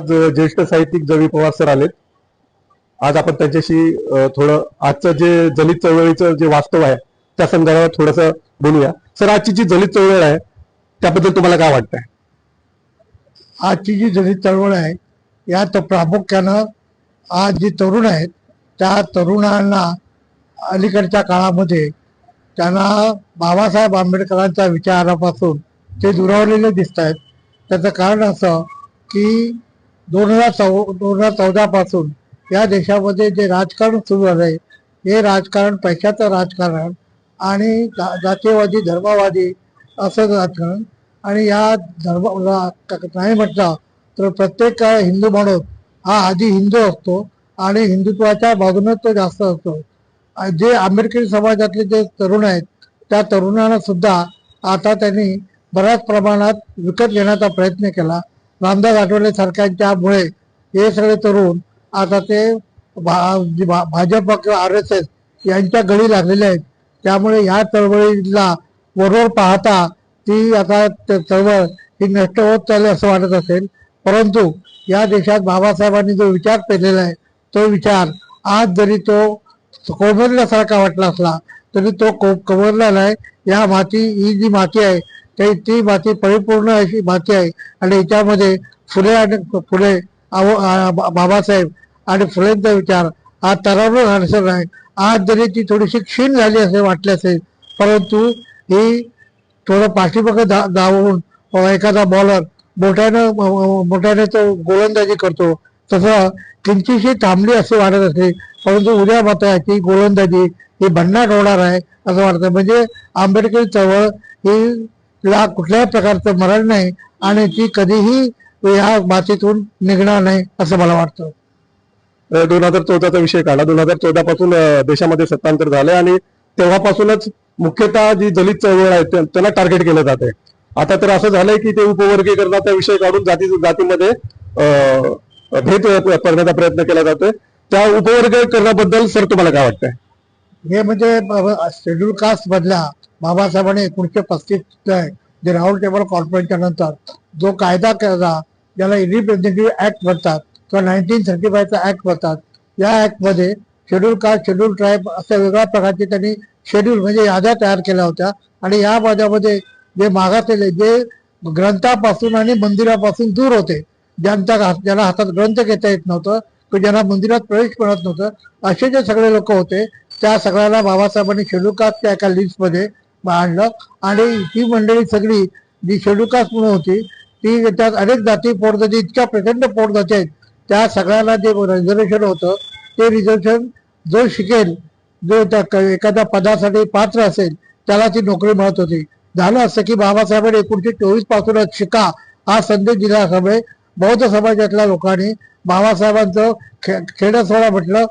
आज ज्येष्ठ साहित्यिक जवी पवार सर आलेत. आज आपण त्यांच्याशी थोडं आजचं जे दलित चळवळीचं जे वास्तव आहे त्या संदर्भात थोडस बोलूया. सर आजची जी दलित चळवळ आहे त्याबद्दल तुम्हाला काय वाटतंय? आजची जी दलित चळवळ आहे यात प्रामुख्यानं आज जी तरुण आहेत त्या तरुणांना अलीकडच्या काळामध्ये त्यांना बाबासाहेब आंबेडकरांच्या विचारापासून ते दुरावलेले दिसत आहेत त्याचं कारण असं की दोन हजार चौ दोन हजार चौदापासून या देशामध्ये जे राजकारण सुरू झालं आहे हे राजकारण पैशाचं राजकारण आणि जा- जातीयवादी धर्मवादी असं राजकारण. आणि या धर्म नाही म्हटलं तर प्रत्येक हिंदू माणूस हा आधी हिंदू असतो आणि हिंदुत्वाच्या बाजूने तो जास्त असतो. जे आंबेडकरी समाजातले जे तरुण आहेत त्या तरुणांना सुद्धा आता त्यांनी बऱ्याच प्रमाणात विकत घेण्याचा प्रयत्न केला. रामदास आठवले मुळे हे सगळे तरुण आता ते भा- जी भा- भाजप किंवा आर एस एस यांच्या गळी लागलेले आहेत. त्यामुळे ह्या चळवळीला वरवर पाहता ती आता चळवळ ही नष्ट होत चालली असं वाटत असेल. परंतु या देशात बाबासाहेबांनी जो विचार पेरलेला आहे तो विचार आज जरी तो कोमरल्यासारखा वाटला असला तरी तो को कोमरला नाही. या माती ही जी माती आहे काही ती माती परिपूर्ण अशी माती आहे. आणि याच्यामध्ये फुले आणि फुले आव- बा- बाबासाहेब आणि फुलेंचा विचार. हा तरावून राहण्याचा आहे. आज जरी ती थोडीशी क्षीण झाली असे वाटले असेल परंतु ही थोडं पाठीमागं धा धावून एखादा बॉलर मोठ्यानं मोठ्याने तो गोलंदाजी करतो. तसं किंचितशी थांबली असे वाटत असते परंतु उद्या मात्र याची गोलंदाजी ही भन्नाट होणार आहे असं वाटतं. म्हणजे आंबेडकरी चळवळ ही ला कुठल्याही प्रकारचं मरण नाही आणि ती कधीही ह्या मातीतून निघणार नाही असं मला वाटतं. दोन हजार चौदाचा विषय काढला दोन हजार चौदा पासून देशामध्ये सत्तांतर झालंय आणि तेव्हापासूनच मुख्यतः जी दलित चळवळ आहे त्या- त्यांना टार्गेट केलं जाते आता तर असं झालंय की ते उपवर्गीकरणाचा विषय काढून जाती जातीमध्ये भेद करण्याचा प्रयत्न केला जातोय. त्या उपवर्गीकरणाबद्दल सर तुम्हाला काय वाटतंय? हे म्हणजे शेड्यूल कास्ट मधल्या बाबासाहेबांनी एकोणीसशे पस्तीस जे राऊंड टेबल कॉन्फरन्सच्या नंतर जो कायदा केला ज्याला रिप्रेझेंटेटिव्ह ऍक्ट म्हणतात किंवा नाईन्टीन थर्टी फायचा ऍक्ट म्हणतात या ऍक्टमध्ये शेड्यूल कास्ट शेड्यूल ट्राईब अशा वेगळ्या प्रकारचे त्यांनी शेड्यूल म्हणजे याद्या तयार केल्या होत्या. आणि या वाद्यामध्ये जे मागासलेले जे ग्रंथापासून आणि मंदिरापासून दूर होते ज्यांच्या ज्यांना हातात ग्रंथ घेता येत नव्हतं किंवा ज्यांना मंदिरात प्रवेश मिळत नव्हतं असे जे सगळे लोक होते त्या सगळ्याला बाबासाहेबांनी शेड्यूल कास्टच्या एका लिस्टमध्ये आणलं आणि ही मंडळी सगळी जी शेड्यूल म्हणून होती ती त्यात अनेक जाती पोटजाती इतक्या प्रचंड पोटजाती आहेत. त्या सगळ्यांना जे रिझर्वेशन होतं ते रिझर्वेशन जो शिकेल जो त्या क- एखाद्या पदासाठी पात्र असेल त्याला ती नोकरी मिळत होती. झालं असं की बाबासाहेबांनी एकोणीशे चोवीस पासूनच शिका हा संदेश दिला असल्यामुळे बौद्ध समाजातल्या लोकांनी बाबासाहेबांचं खे खेडं म्हटलं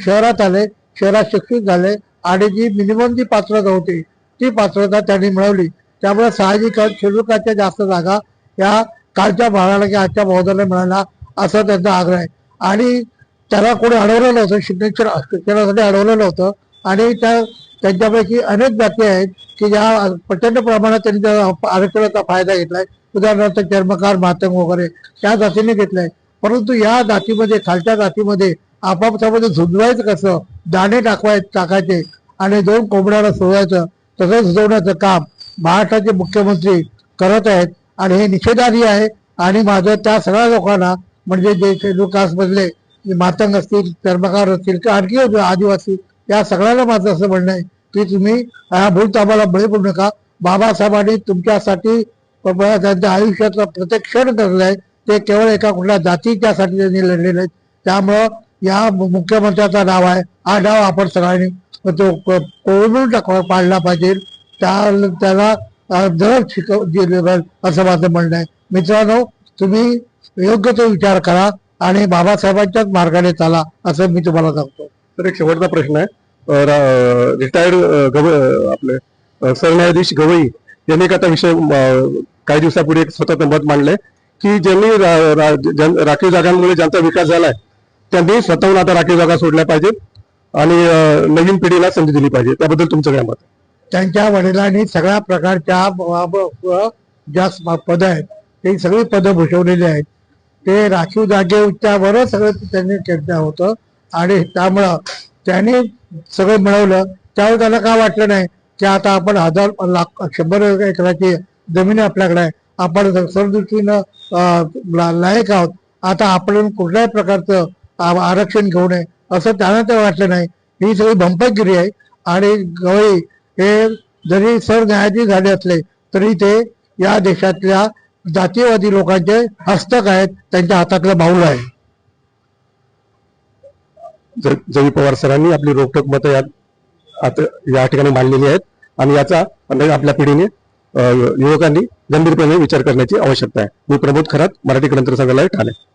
शहरात आले शहरात शिक्षित झाले आणि जी मिनिमम जी पात्रता होती ती पात्रता त्यांनी मिळवली. त्यामुळे साहजिकच शेड्युलकाच्या जास्त जागा या कालच्या भावाला की आजच्या बौद्धाला मिळाला असा त्यांचा आग्रह आहे. आणि त्याला कोणी अडवलं होतं शिग्नेचर शिक्षणासाठी अडवलं होतं. आणि त्या त्यांच्यापैकी अनेक जाती आहेत की ज्या प्रचंड प्रमाणात त्यांनी त्या आरक्षणाचा फायदा घेतलाय. उदाहरणार्थ चर्मकार मातंग वगैरे त्या जातीने घेतलाय. परंतु या जातीमध्ये खालच्या जातीमध्ये आपापसामध्ये झुंजवायचं कसं? दाणे टाकवाय टाकायचे आणि दोन कोंबड्याला सोडायचं. तसं सुचवण्याचं काम महाराष्ट्राचे मुख्यमंत्री करत आहेत आणि हे निषेधार्ह आहे. आणि माझं त्या सगळ्या लोकांना म्हणजे जे शेड्यूल कास्ट मातंग असतील चर्मकार असतील किंवा आणखी आदिवासी या सगळ्यांना माझं असं म्हणणं आहे की तुम्ही ह्या भूल आम्हाला बळी पडू नका. बाबासाहेबांनी तुमच्यासाठी त्यांच्या आयुष्यातला प्रत्येक क्षण ठरलाय आहे. ते केवळ एका कुठल्या जातीच्यासाठी त्यांनी लढलेले आहेत. त्यामुळं या मुख्यमंत्र्याचा डाव नाव आहे. हा नाव आपण सगळ्यांनी तो क- कोळवून पाडला पाहिजे. त्या त्याला अं, दर शिकव पाहिजे असं माझं म्हणणं आहे. मित्रांनो तुम्ही योग्य तो विचार करा आणि बाबासाहेबांच्याच मार्गाने चाला असं मी तुम्हाला सांगतो. तर एक शेवटचा प्रश्न आहे. रिटायर्ड गव आपले सरन्यायाधीश गवई यांनी एक आता विषय काही दिवसापूर्वी एक स्वतःचं मत मांडलंय की ज्यांनी रा- राखीव जागांमुळे ज्यांचा विकास झालाय त्यांनी स्वतःहून आता राखीव जागा सोडल्या पाहिजेत आणि नवीन पिढीला संधी दिली पाहिजे. त्याबद्दल तुमचं काय मत? त्यांच्या वडिलांनी सगळ्या प्रकारच्या ज्या पद आहेत ते सगळी पदं भूषवलेली आहेत. ते राखीव जागेच्यावरच सगळं त्यांनी केलं होतं आणि त्यामुळं त्यांनी सगळं मिळवलं. त्यावेळी त्याला काय वाटलं नाही की आता आपण हजार लाख शंभर एकराची जमीन आपल्याकडे आहे. आपण सरदृष्टीनं अं, लायक आहोत. आता आपण कुठल्याही प्रकारचं आरक्षण घेऊ नये. असं त्यांना तर वाटलं नाही. ही सगळी भंपकगिरी आहे. आणि गवळी हे जरी सरन्यायाधीश झाले असले तरी ते या देशातल्या जातीयवादी लोकांचे हस्तक आहेत. त्यांच्या हातातलं बाहुल आहे. ज- पवार सरांनी आपली रोखोक मतं या आता या ठिकाणी मांडलेली आहेत. आणि याचा आपल्या पिढीने युवकांनी गंभीरपणे विचार करण्याची आवश्यकता आहे. मी प्रमोद खरात मराठी ग्रंथ संग्रहालय ठाणे.